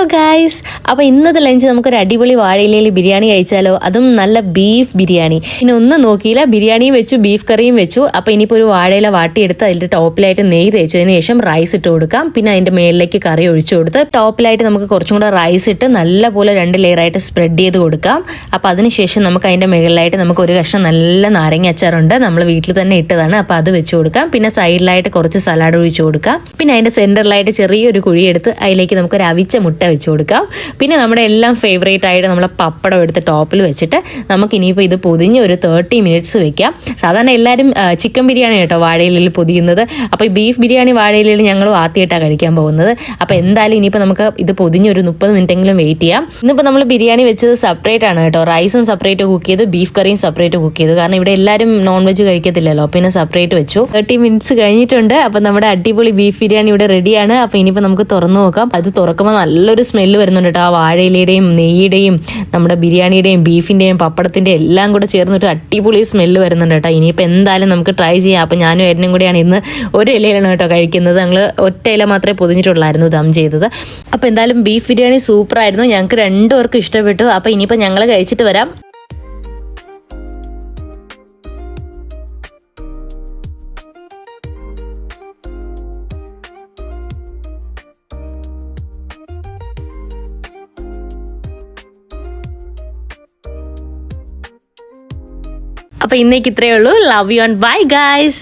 Hello guys അപ്പോൾ ഇന്നത്തെ lunch നമുക്കൊരു അടിപൊളി വാഴയിലയിൽ ബിരിയാണി കഴിച്ചാലോ? അതും നല്ല ബീഫ് ബിരിയാണി. ഇനി ഒന്നും നോക്കിയില്ല. ബിരിയാണിയും വെച്ചു ബീഫ് കറിയും വെച്ചു. അപ്പോൾ ഇനിയിപ്പോൾ ഒരു വാഴയില വാട്ടിയെടുത്ത് അതിന്റെ ടോപ്പിലായിട്ട് നെയ്യ് തേച്ചതിന് ശേഷം റൈസ് ഇട്ട് കൊടുക്കാം. പിന്നെ അതിന്റെ മേളിലേക്ക് കറി ഒഴിച്ചു കൊടുത്ത് ടോപ്പിലായിട്ട് നമുക്ക് കുറച്ചും കൂടെ റൈസ് ഇട്ട് നല്ല പോലെ രണ്ട് ലെയറായിട്ട് സ്പ്രെഡ് ചെയ്ത് കൊടുക്കാം. അപ്പോൾ അതിനുശേഷം നമുക്ക് അതിന്റെ മുകളിലായിട്ട് നമുക്ക് ഒരു കഷ്ണം നല്ല നാരങ്ങ അച്ചാറുണ്ട് നമ്മൾ വീട്ടിൽ തന്നെ ഇട്ടതാണ്. അപ്പോൾ അത് വെച്ച് കൊടുക്കാം. പിന്നെ സൈഡിലായിട്ട് കുറച്ച് സലാഡ് ഒഴിച്ചു കൊടുക്കാം. പിന്നെ അതിന്റെ സെന്ററിലായിട്ട് ചെറിയൊരു കുഴിയെടുത്ത് അതിലേക്ക് നമുക്ക് ഒരു അവിച്ച മുട്ട വെച്ച് കൊടുക്കാം. പിന്നെ നമ്മുടെ എല്ലാം ഫേവറേറ്റ് ആയിട്ട് നമ്മളെ പപ്പടം എടുത്ത് ടോപ്പിൽ വെച്ചിട്ട് നമുക്ക് ഇനിയിപ്പോൾ ഇത് പൊതിഞ്ഞ് ഒരു തേർട്ടി മിനിറ്റ്സ് വെക്കാം. സാധാരണ എല്ലാവരും ചിക്കൻ ബിരിയാണി കേട്ടോ വാഴയിലിൽ പൊതിയുന്നത്. അപ്പോൾ ഈ ബീഫ് ബിരിയാണി വാഴയിലിൽ ഞങ്ങൾ ആദ്യമായിട്ടാണ് കഴിക്കാൻ പോകുന്നത്. അപ്പോൾ എന്തായാലും ഇനിയിപ്പോൾ നമുക്ക് ഇത് പൊതിഞ്ഞ് ഒരു മുപ്പത് മിനിറ്റെങ്കിലും വെയിറ്റ് ചെയ്യാം. ഇന്നിപ്പോൾ നമ്മൾ ബിരിയാണി വെച്ചത് സെപ്പറേറ്റ് ആണ് കേട്ടോ. റൈസും സെപ്പറേറ്റ് കുക്ക് ചെയ്ത് ബീഫ് കറിയും സെപ്പറേറ്റ് കുക്ക് ചെയ്തു. കാരണം ഇവിടെ എല്ലാവരും നോൺ വെജ് കഴിക്കത്തില്ലല്ലോ പിന്നെ സെപ്പറേറ്റ് വെച്ചു. തേർട്ടി മിനിറ്റ്സ് കഴിഞ്ഞിട്ടുണ്ട്. അപ്പോൾ നമ്മുടെ അടിപൊളി ബീഫ് ബിരിയാണി ഇവിടെ റെഡിയാണ് അപ്പോൾ ഇനിയിപ്പോൾ നമുക്ക് തുറന്നു നോക്കാം. അത് തുറക്കുമ്പോൾ നല്ലൊരു സ്മെല്ല് വരുന്നുണ്ട് കേട്ടോ ആ വാഴയിലയുടെയും നെയ്യുടെയും നമ്മുടെ ബിരിയാണിയുടെയും ബീഫിന്റെയും പപ്പടത്തിന്റെ എല്ലാം കൂടെ ചേർന്നിട്ട് അടിപൊളി സ്മെല്ല് വരുന്നുണ്ട് കേട്ടോ ഇനിയിപ്പോൾ എന്തായാലും നമുക്ക് ട്രൈ ചെയ്യാം. അപ്പോൾ ഞാനും ഏട്ടനും കൂടിയാണ് ഇന്ന് ഒരു ഇലയിലാണ് കേട്ടോ കഴിക്കുന്നത്. ഞങ്ങൾ ഒറ്റ ഇല മാത്രമേ പൊതിഞ്ഞിട്ടുള്ളായിരുന്നു ദം ചെയ്തത്. അപ്പോൾ എന്തായാലും ബീഫ് ബിരിയാണി സൂപ്പറായിരുന്നു ഞങ്ങൾക്ക് രണ്ടുപേർക്കും ഇഷ്ടപ്പെട്ടു. അപ്പോൾ ഇനിയിപ്പോൾ ഞങ്ങൾ കഴിച്ചിട്ട് വരാം. അപ്പോൾ ഇന്നേക്ക് ഇത്രയേ ഉള്ളൂ love you and bye guys